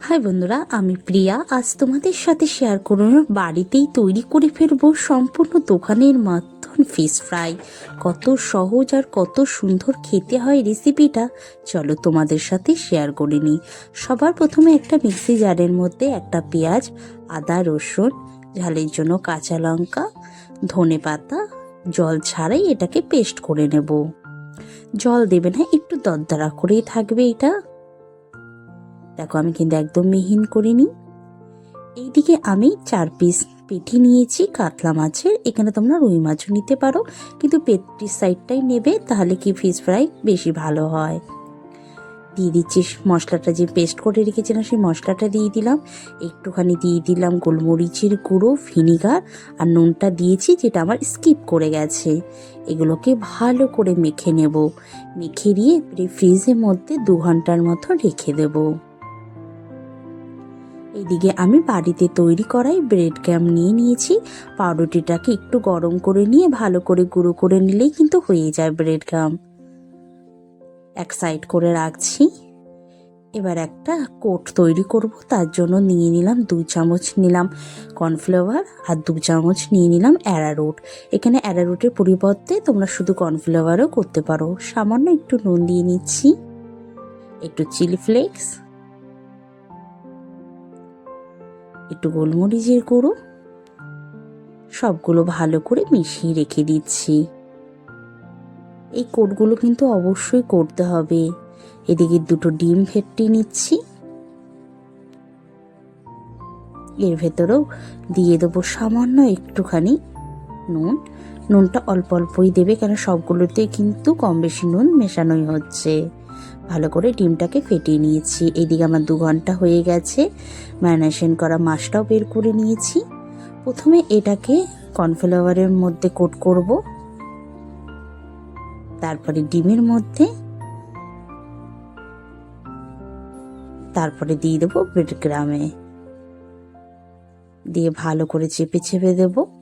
High বন্ধুরা, আমি প্রিয়া। আজ তোমাদের সাথে শেয়ার করব বাড়িতেই তৈরি করে ফেলব সম্পূর্ণ দোকানের মতন ফিশ ফ্রাই কত সহজ আর কত সুন্দর খেতে হয় রেসিপিটা চলো তোমাদের সাথে শেয়ার করে নিই। সবার প্রথমে একটা মিক্সি জারের মধ্যে একটা পেঁয়াজ, আদা, রসুন, ঝালের জন্য কাঁচা লঙ্কা, ধনে পাতা, জল ছাড়াই এটাকে পেস্ট করে নেব। জল দেবে না, একটু দরদরা করেই থাকবে এটা। দেখো, আমি কিন্তু একদম মিহিন করিনি। এইদিকে আমি চার পিস পেটি নিয়েছি, কাতলা মাছের। এখানে তোমরা রুই মাছও নিতে পারো, কিন্তু পেটির সাইডটাই নেবে, তাহলে কি ফিশ ফ্রাই বেশি ভালো হয়। দিয়ে দিচ্ছি মশলাটা, যে পেস্ট করে রেখেছিলাম, সেই মশলাটা দিয়ে দিলাম। একটুখানি দিয়ে দিলাম গোলমরিচের গুঁড়ো ভিনিগার আর নুনটা দিয়েছি, যেটা আমার স্কিপ করে গেছে। এগুলোকে ভালো করে মেখে নেব। মেখে দিয়ে ফ্রিজের মধ্যে দু ঘণ্টার মতো রেখে দেবো। এদিকে আমি বাড়িতে তৈরি করাই ব্রেড ক্যাম নিয়ে নিয়েছি। পাউরুটিটাকে একটু গরম করে নিয়ে ভালো করে গুঁড়ো করে নিলেই কিন্তু হয়ে যায় ব্রেড ক্যাম এক সাইড করে রাখছি। এবার একটা কোট তৈরি করব, তার জন্য নিয়ে নিলাম দু চামচ নিলাম কর্নফ্লাওয়ার আর দু চামচ নিয়ে নিলাম অ্যারারুট এখানে অ্যারারুটের পরিবর্তে তোমরা শুধু কর্নফ্লাওয়ারও করতে পারো। সামান্য একটু নুন দিয়ে নিচ্ছি। একটু চিলি ফ্লেক্স একটু গোলমরিচের গুঁড়ো। সবগুলো ভালো করে মিশিয়ে রেখে দিচ্ছি। এই কোটগুলো কিন্তু অবশ্যই করতে হবে। এদিকে দুটো ডিম ফেটে নিচ্ছি। এর ভেতরেও দিয়ে দেবো সামান্য একটুখানি নুন। নুনটা অল্প অল্পই দেবে কেন সবগুলোতে কিন্তু কম বেশি নুন মেশানোই হচ্ছে। ভালো করে ডিমটাকে ফেটিয়ে নিয়েছি। এদিকে আমার দু ঘণ্টা হয়ে গেছে। ম্যারিনেশন করা মাছটাও বের করে নিয়েছি। প্রথমে এটাকে কর্নফ্লাওয়ারের মধ্যে কোট করব। তারপরে ডিমের মধ্যে তারপরে দিয়ে দেবো ব্রেড গ্রামে দিয়ে ভালো করে চেপে চেপে দেবো।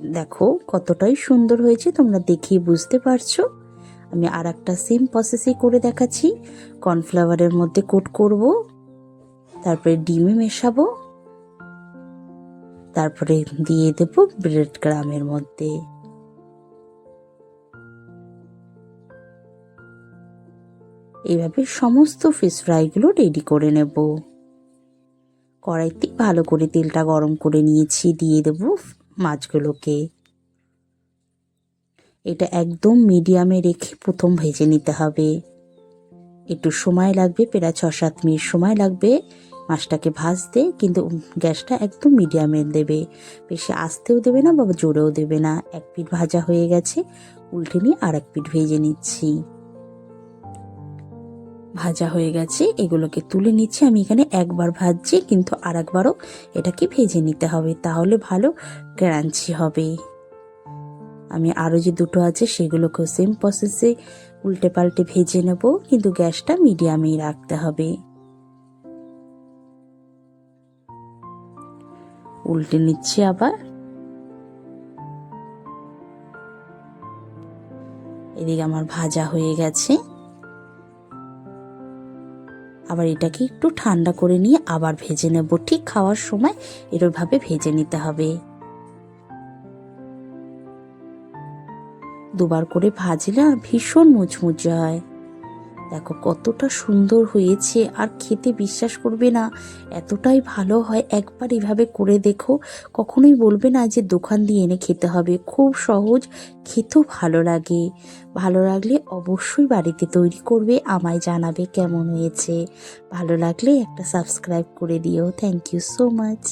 দেখো, কতটাই সুন্দর হয়েছে, তোমরা দেখেই বুঝতে পারছ। আমি আর একটা সেম প্রসেসে করে দেখাচ্ছি। কর্নফ্লাওয়ারের মধ্যে কোট করব, তারপরে ডিমে মেশাবো, তারপরে দিয়ে দেব ব্রেড গ্রামের মধ্যে। এইভাবে সমস্ত ফিশ ফ্রাইগুলো রেডি করে নেব। কড়াইতে ভালো করে তেলটা গরম করে নিয়েছি, দিয়ে দেব মাছগুলোকে। এটা একদম মিডিয়ামে রেখে প্রথম ভেজে নিতে হবে। একটু সময় লাগবে, প্রায় ছ সাত মিনিট সময় লাগবে মাছটাকে ভাজতে, কিন্তু গ্যাসটা একদম মিডিয়ামে দেবে। বেশি আস্তেও দেবে না বা জোরেও দেবে না। এক পিঠ ভাজা হয়ে গেছে। উল্টে নিয়ে আর এক পিঠ ভেজে নিচ্ছি। ভাজা হয়ে গেছে, এগুলোকে তুলে নিচ্ছি। আমি এখানে একবার ভাজছি, কিন্তু আর একবারও এটাকে ভেজে নিতে হবে, তাহলে ভালো ক্রাঞ্চি হবে। আমি আরও যে দুটো আছে, সেগুলোকেও সেম প্রসেসে উল্টে পাল্টে ভেজে নেব, কিন্তু গ্যাসটা মিডিয়ামেই রাখতে হবে। উল্টে নিচ্ছি আবার। এদিকে আমার ভাজা হয়ে গেছে। আবার এটাকে একটু ঠান্ডা করে নিয়ে আবার ভেজে নেব। ঠিক খাওয়ার সময় এরভাবে ভেজে নিতে হবে। দুবার করে ভাজলে আর ভীষণ মুচমুচে হয়। দেখো কতটা সুন্দর হয়েছে, আর খেতে বিশ্বাস করবে না। এতটাই ভালো হয় একবার এভাবে করে দেখো। কখনোই বলবে না যে দোকান দিয়ে এনে খেতে হবে। খুব সহজ, খেতেও ভালো লাগে। ভালো লাগলে অবশ্যই বাড়িতে তৈরি করবে, আমায় জানাবে কেমন হয়েছে। ভালো লাগলে একটা সাবস্ক্রাইব করে দিও। Thank you so much